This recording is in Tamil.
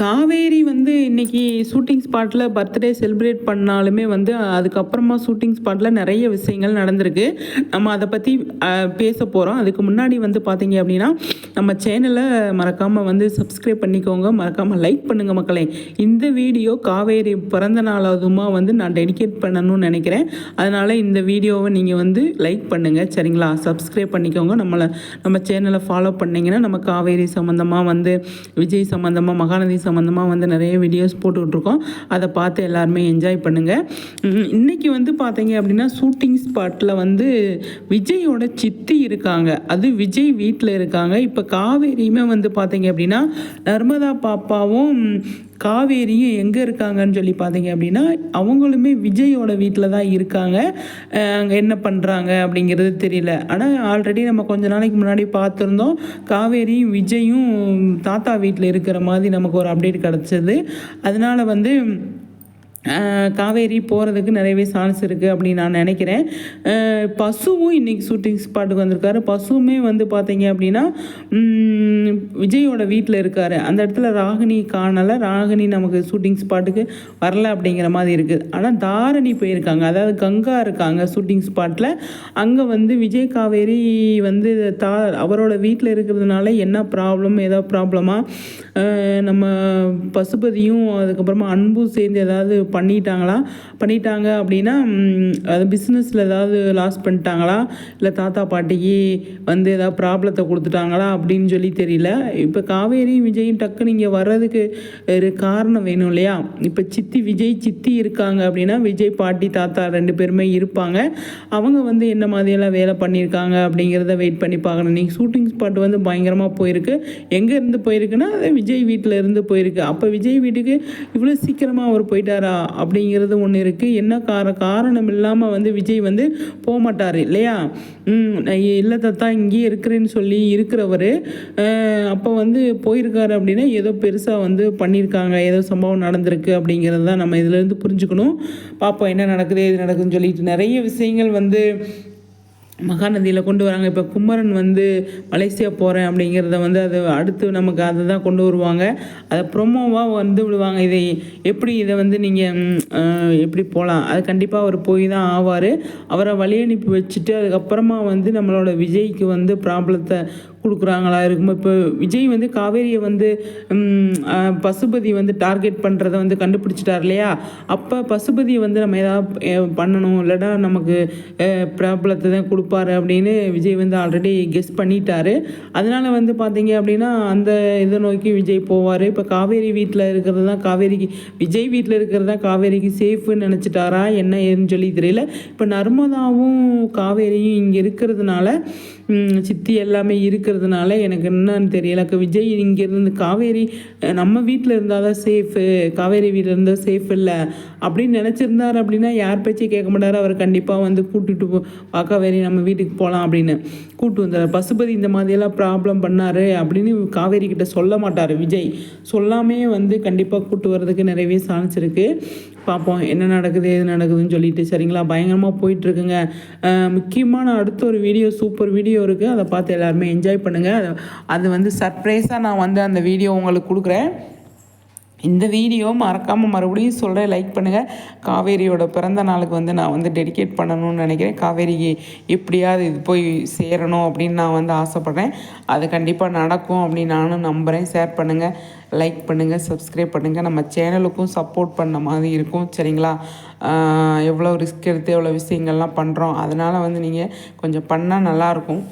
காவேரி வந்து இன்னைக்கு ஷூட்டிங் ஸ்பாட்டில் பர்த்டே செலிப்ரேட் பண்ணாலுமே வந்து அதுக்கப்புறமா ஷூட்டிங் ஸ்பாட்டில் நிறைய விஷயங்கள் நடந்திருக்கு. நம்ம அதை பற்றி பேச போகிறோம் அதுக்கு முன்னாடி வந்து பார்த்தீங்க அப்படின்னா நம்ம சேனலை மறக்காமல் வந்து சப்ஸ்கிரைப் பண்ணிக்கோங்க. மறக்காமல் லைக் பண்ணுங்கள் மக்களே. இந்த வீடியோ காவேரி பிறந்த நாள் அதுமா வந்து நான் டெடிகேட் பண்ணணும்னு நினைக்கிறேன். அதனால் இந்த வீடியோவை நீங்கள் வந்து லைக் பண்ணுங்கள் சரிங்களா? சப்ஸ்கிரைப் பண்ணிக்கோங்க. நம்மளை நம்ம சேனலை ஃபாலோ பண்ணிங்கன்னா நம்ம காவேரி சம்மந்தமாக வந்து விஜய் சம்மந்தமாக மகாநதி சம்மந்தமாக வந்து நிறைய வீடியோஸ் போட்டுக்கிட்டுருக்கோம். அதை பார்த்து எல்லாருமே என்ஜாய் பண்ணுங்கள் இன்றைக்கி வந்து பார்த்தீங்க அப்படின்னா ஷூட்டிங் ஸ்பாட்டில் வந்து விஜயோட சித்தி இருக்காங்க. அது விஜய் வீட்டில் இருக்காங்க. இப்போ காவேரியுமே வந்து பார்த்தீங்க அப்படின்னா நர்மதா பாப்பாவும் காவேரியும் எங்கே இருக்காங்கன்னு சொல்லி பார்த்தீங்க அப்படின்னா அவங்களுமே விஜயோட வீட்டில் தான் இருக்காங்க. அங்கே என்ன பண்ணுறாங்க அப்படிங்கிறது தெரியல. ஆனால் ஆல்ரெடி நம்ம கொஞ்ச நாளைக்கு முன்னாடி பார்த்துருந்தோம் காவேரியும் விஜயும் தாத்தா வீட்டில் இருக்கிற மாதிரி நமக்கு ஒரு அப்டேட் கிடச்சிது. அதனால வந்து காவேரி போகிறதுக்கு நிறையவே சான்ஸ் இருக்குது அப்படின்னு நான் நினைக்கிறேன். பசுவும் இன்றைக்கி ஷூட்டிங் ஸ்பாட்டுக்கு வந்திருக்காரு. பசுவுமே வந்து பார்த்தீங்க அப்படின்னா விஜயோட வீட்டில் இருக்கார். அந்த இடத்துல ராகினி காணலை. ராகினி நமக்கு ஷூட்டிங் ஸ்பாட்டுக்கு வரல அப்படிங்கிற மாதிரி இருக்குது ஆனால் தாரணி போயிருக்காங்க. அதாவது கங்கா இருக்காங்க ஷூட்டிங் ஸ்பாட்டில் அங்கே வந்து விஜய் காவேரி வந்து தா அவரோட வீட்டில் இருக்கிறதுனால என்ன ப்ராப்ளம் ஏதோ ப்ராப்ளமாக நம்ம பசுபதியும் அதுக்கப்புறமா அன்பும் சேர்ந்து ஏதாவது பண்ணிட்டாங்களா? பண்ணிட்டாங்க அப்படின்னா அது பிஸ்னஸில் ஏதாவது லாஸ் பண்ணிட்டாங்களா? இல்லை தாத்தா பாட்டிக்கு வந்து ஏதாவது ப்ராப்ளத்தை கொடுத்துட்டாங்களா? அப்படின்னு சொல்லி தெரியல. இப்போ காவேரி விஜயும் டக்குன்னு இங்கே வர்றதுக்கு ஒரு காரணம் வேணும் இல்லையா? இப்போ சித்தி விஜய் சித்தி இருக்காங்க அப்படின்னா விஜய் பாட்டி தாத்தா ரெண்டு பேருமே இருப்பாங்க. அவங்க வந்து என்ன மாதிரியெல்லாம் வேலை பண்ணியிருக்காங்க அப்படிங்கிறத வெயிட் பண்ணி பார்க்கணும். நீங்கள் ஷூட்டிங் ஸ்பாட் வந்து பயங்கரமாக போயிருக்கு. எங்கேருந்து போயிருக்குன்னா அது விஜய் வீட்டில் இருந்து போயிருக்கு. அப்போ விஜய் வீட்டுக்கு இவ்வளோ சீக்கிரமாக அவர் போயிட்டாரா? அப்படிங்கிறது ஒன்று இருக்குது என்ன கார காரணம் இல்லாமல் வந்து விஜய் வந்து போக மாட்டார் இல்லையா? ம், இல்லை தத்தா இங்கேயே இருக்கிறேன்னு சொல்லி இருக்கிறவர் அப்போ வந்து போயிருக்காரு அப்படின்னா ஏதோ பெருசாக வந்து பண்ணியிருக்காங்க ஏதோ சம்பவம் நடந்திருக்கு அப்படிங்கிறது தான் நம்ம இதுலேருந்து புரிஞ்சுக்கணும். பார்ப்போம் என்ன நடக்குது எது நடக்குதுன்னு சொல்லிட்டு. நிறைய விஷயங்கள் வந்து மகாநதியில் கொண்டு வராங்க. இப்போ குமரன் வந்து மலேசியா போகிறேன் அப்படிங்கிறத வந்து அது அடுத்து நமக்கு அதை தான் கொண்டு வருவாங்க. அதை ப்ரொமோவாக வந்து விடுவாங்க. இதை எப்படி இதை வந்து நீங்கள் எப்படி போகலாம் அது கண்டிப்பாக அவர் போய் தான் ஆவார். அவரை வழி அனுப்பி வச்சுட்டு அதுக்கப்புறமா வந்து நம்மளோட விஜய்க்கு வந்து ப்ராப்ளத்தை கொடுக்குறாங்களா? இருக்கும் இப்போ விஜய் வந்து காவேரியை வந்து பசுபதி வந்து டார்கெட் பண்ணுறத வந்து கண்டுபிடிச்சிட்டார் இல்லையா? அப்போ பசுபதியை வந்து நம்ம ஏதாவது பண்ணணும் இல்லைனா நமக்கு ப்ராப்ளத்தை தான் கொடுப்பாரு அப்படின்னு விஜய் வந்து ஆல்ரெடி கெஸ் பண்ணிட்டாரு. அதனால் வந்து பார்த்தீங்க அப்படின்னா அந்த இதை நோக்கி விஜய் போவார். இப்போ காவேரி வீட்டில் இருக்கிறது தான் காவேரிக்கு விஜய் வீட்டில் இருக்கிறது தான் காவேரிக்கு சேஃப்னு நினச்சிட்டாரா? என்ன ஏதுன்னு சொல்லி தெரியல. இப்போ நர்மதாவும் காவேரியும் இங்கே இருக்கிறதுனால சித்தி எல்லாமே இருக்கிறதுனால எனக்கு என்னன்னு தெரியல. விஜய் இங்கேருந்து காவேரி நம்ம வீட்டில் இருந்தால் தான் சேஃபு காவேரி வீட்டில் இருந்தால் சேஃப் இல்லை. அப்படின்னு நினச்சிருந்தார் அப்படின்னா யார் பேச்சையும் கேட்க மாட்டார். அவர் கண்டிப்பாக வந்து கூட்டிட்டு போ காவேரி நம்ம வீட்டுக்கு போகலாம் அப்படின்னு கூட்டு வந்தார். பசுபதி இந்த மாதிரியெல்லாம் ப்ராப்ளம் பண்ணார் அப்படின்னு காவேரி கிட்ட சொல்ல மாட்டார் விஜய். சொல்லாமே வந்து கண்டிப்பாக கூட்டு வர்றதுக்கு நிறையவே சான்ஸ் இருக்குது பார்ப்போம் என்ன நடக்குது எது நடக்குதுன்னு சொல்லிட்டு. சரிங்களா? பயங்கரமாக போயிட்டுருக்குங்க முக்கியமான அடுத்த ஒரு வீடியோ சூப்பர் வீடியோ இருக்குது அதை பார்த்து எல்லாருமே என்ஜாய் பண்ணுங்கள் அது அது வந்து சர்ப்ரைஸாக நான் வந்து அந்த வீடியோ உங்களுக்கு கொடுக்குறேன். இந்த வீடியோ மறக்காமல் மறுபடியும் சொல்கிறேன் லைக் பண்ணுங்கள் காவேரியோட பிறந்த நாளுக்கு வந்து நான் வந்து டெடிகேட் பண்ணணும்னு நினைக்கிறேன். காவேரிக்கு எப்படியாவது இது போய் சேரணும் அப்படின்னு நான் வந்து ஆசைப்பட்றேன். அது கண்டிப்பாக நடக்கும் அப்படின்னு நானும் நம்புகிறேன் ஷேர் பண்ணுங்கள் லைக் பண்ணுங்கள் சப்ஸ்கிரைப் பண்ணுங்கள் நம்ம சேனலுக்கும் சப்போர்ட் பண்ண மாதிரி இருக்கும். சரிங்களா? எவ்வளோ ரிஸ்க் எடுத்து எவ்வளோ விஷயங்கள்லாம் பண்ணுறோம் அதனால் வந்து நீங்கள் கொஞ்சம் பண்ணால் நல்லாயிருக்கும்